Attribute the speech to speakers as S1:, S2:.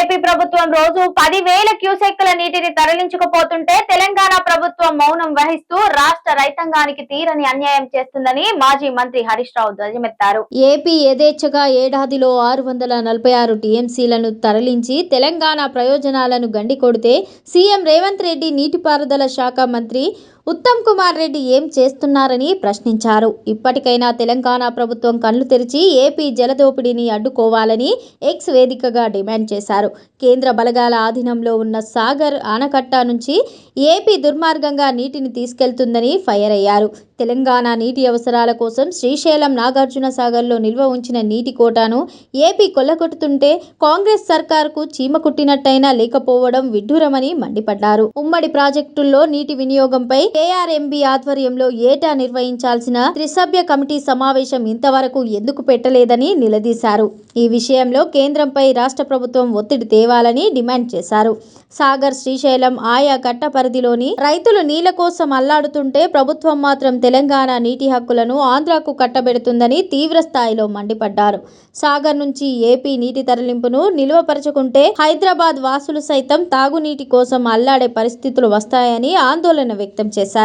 S1: AP ప్రభుత్వం రోజు పదివేల క్యూసెక్కుల నీటిని తరలించకపోతుంటే తెలంగాణ ప్రభుత్వం మౌనం వహిస్తూ రాష్ట్ర రైతాంగానికి తీరని అన్యాయం చేస్తుందని మాజీ మంత్రి హరీష్ రావు ధ్వజమెత్తారు.
S2: ఏపీ యథేచ్ఛగా ఏడాదిలో ఆరు వందల నలభై ఆరు టీఎంసీలను తరలించి తెలంగాణ ప్రయోజనాలను గండి కొడితే సీఎం రేవంత్ రెడ్డి నీటిపారుదల శాఖ మంత్రి ఉత్తమ్ కుమార్ రెడ్డి ఏం చేస్తున్నారని ప్రశ్నించారు. ఇప్పటికైనా తెలంగాణ ప్రభుత్వం కళ్ళు తెరిచి ఏపీ జలదోపిడీని అడ్డుకోవాలని ఎక్స్ వేదికగా డిమాండ్ చేశారు. కేంద్ర బలగాల ఆధీనంలో ఉన్న సాగర్ ఆనకట్ట నుంచి ఏపీ దుర్మార్గంగా నీటిని తీసుకెళ్తుందని ఫైర్ అయ్యారు. తెలంగాణ నీటి అవసరాల కోసం శ్రీశైలం నాగార్జున సాగర్లో నిల్వ ఉంచిన నీటి కోటాను ఏపీ కొల్లగొట్టుతుంటే కాంగ్రెస్ సర్కార్కు చీమ కుట్టినట్టయినా లేకపోవడం విడ్డూరమని మండిపడ్డారు. ఉమ్మడి ప్రాజెక్టుల్లో నీటి వినియోగంపై కేఆర్ఎంబీ ఆధ్వర్యంలో ఏటా నిర్వహించాల్సిన త్రిసభ్య కమిటీ సమావేశం ఇంతవరకు ఎందుకు పెట్టలేదని నిలదీశారు. ఈ విషయంలో కేంద్రంపై రాష్ట్ర ప్రభుత్వం ఒత్తిడి తేవాలని డిమాండ్ చేశారు. సాగర్ శ్రీశైలం ఆయాకట్ట పరిధిలోని రైతులు నీళ్ళ కోసం అల్లాడుతుంటే ప్రభుత్వం మాత్రం తెలంగాణ నీటి హక్కులను ఆంధ్రాకు కట్టబెడుతుందని తీవ్ర స్థాయిలో మండిపడ్డారు. సాగర్ నుంచి ఏపీ నీటి తరలింపును నిలువపరచుకుంటే హైదరాబాద్ వాసులు సైతం తాగునీటి కోసం అల్లాడే పరిస్థితులు వస్తాయని ఆందోళన వ్యక్తం చేశారు.